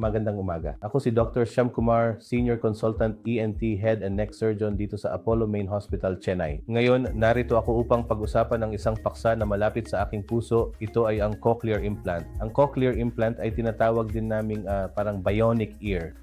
magandang umaga. Ako si Dr. Shyam Kumar, Senior Consultant ENT Head and Neck Surgeon dito sa Apollo Main Hospital, Chennai. Ngayon, narito ako upang pag-usapan ng isang paksa na malapit sa aking puso. Ito ay ang cochlear implant. Ang cochlear implant ay tinatawag din naming ah, parang bionic ear.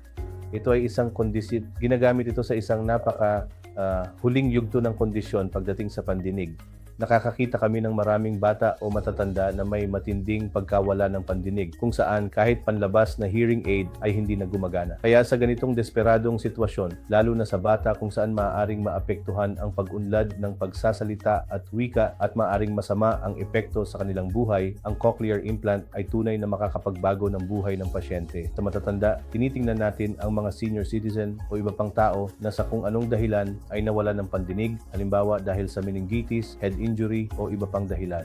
Ito ay isang kondisyon, ginagamit ito sa isang napaka ah, huling yugto ng kondisyon pagdating sa pandinig nakakakita kami ng maraming bata o matatanda na may matinding pagkawala ng pandinig kung saan kahit panlabas na hearing aid ay hindi na gumagana. Kaya sa ganitong desperadong sitwasyon, lalo na sa bata kung saan maaaring maapektuhan ang pag-unlad ng pagsasalita at wika at maaaring masama ang epekto sa kanilang buhay, ang cochlear implant ay tunay na makakapagbago ng buhay ng pasyente. Sa matatanda, tinitingnan natin ang mga senior citizen o iba pang tao na sa kung anong dahilan ay nawala ng pandinig, halimbawa dahil sa meningitis, head injury o iba pang dahilan.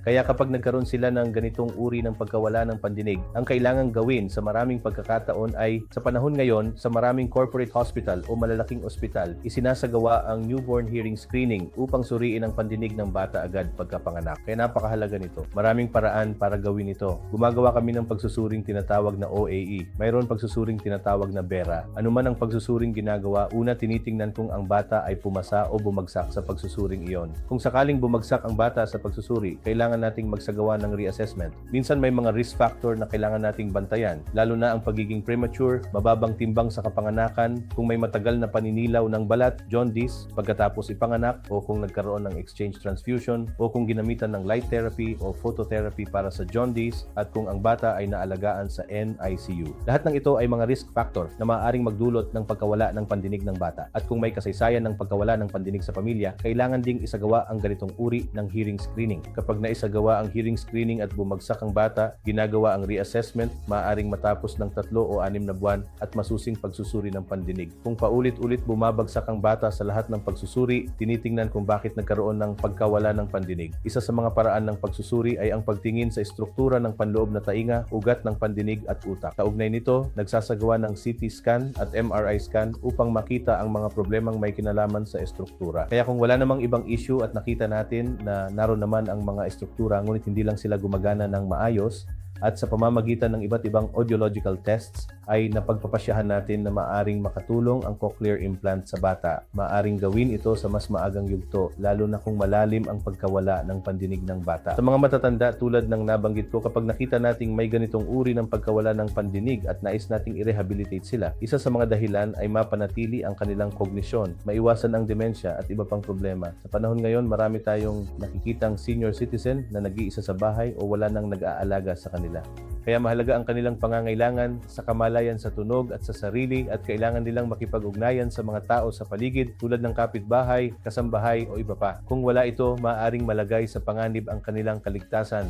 Kaya kapag nagkaroon sila ng ganitong uri ng pagkawala ng pandinig, ang kailangang gawin sa maraming pagkakataon ay sa panahon ngayon sa maraming corporate hospital o malalaking ospital, isinasagawa ang newborn hearing screening upang suriin ang pandinig ng bata agad pagkapanganak. Kaya napakahalaga nito. Maraming paraan para gawin ito. Gumagawa kami ng pagsusuring tinatawag na OAE. Mayroon pagsusuring tinatawag na BERA. Ano man ang pagsusuring ginagawa, una tinitingnan kung ang bata ay pumasa o bumagsak sa pagsusuring iyon. Kung sakaling bumagsak ang bata sa pagsusuri, kailangan nating magsagawa ng reassessment. Minsan may mga risk factor na kailangan nating bantayan, lalo na ang pagiging premature, mababang timbang sa kapanganakan, kung may matagal na paninilaw ng balat, jaundice, pagkatapos ipanganak, o kung nagkaroon ng exchange transfusion, o kung ginamitan ng light therapy o phototherapy para sa jaundice, at kung ang bata ay naalagaan sa NICU. Lahat ng ito ay mga risk factor na maaaring magdulot ng pagkawala ng pandinig ng bata. At kung may kasaysayan ng pagkawala ng pandinig sa pamilya, kailangan ding isagawa ang ganitong uri ng hearing screening. Kapag naisagawa ang hearing screening at bumagsak ang bata, ginagawa ang reassessment, maaaring matapos ng tatlo o anim na buwan at masusing pagsusuri ng pandinig. Kung paulit-ulit bumabagsak ang bata sa lahat ng pagsusuri, tinitingnan kung bakit nagkaroon ng pagkawala ng pandinig. Isa sa mga paraan ng pagsusuri ay ang pagtingin sa estruktura ng panloob na tainga, ugat ng pandinig at utak. Kaugnay nito, nagsasagawa ng CT scan at MRI scan upang makita ang mga problemang may kinalaman sa estruktura. Kaya kung wala namang ibang issue at nakita natin na naroon naman ang mga estruktura ngunit hindi lang sila gumagana ng maayos, at sa pamamagitan ng iba't ibang audiological tests ay napagpapasyahan natin na maaring makatulong ang cochlear implant sa bata. Maaring gawin ito sa mas maagang yugto, lalo na kung malalim ang pagkawala ng pandinig ng bata. Sa mga matatanda tulad ng nabanggit ko, kapag nakita nating may ganitong uri ng pagkawala ng pandinig at nais nating i-rehabilitate sila, isa sa mga dahilan ay mapanatili ang kanilang kognisyon, maiwasan ang demensya at iba pang problema. Sa panahon ngayon, marami tayong nakikitang senior citizen na nag-iisa sa bahay o wala nang nag-aalaga sa kanila. Kaya mahalaga ang kanilang pangangailangan sa kamalayan sa tunog at sa sarili at kailangan nilang makipag-ugnayan sa mga tao sa paligid tulad ng kapitbahay, kasambahay o iba pa. Kung wala ito, maaaring malagay sa panganib ang kanilang kaligtasan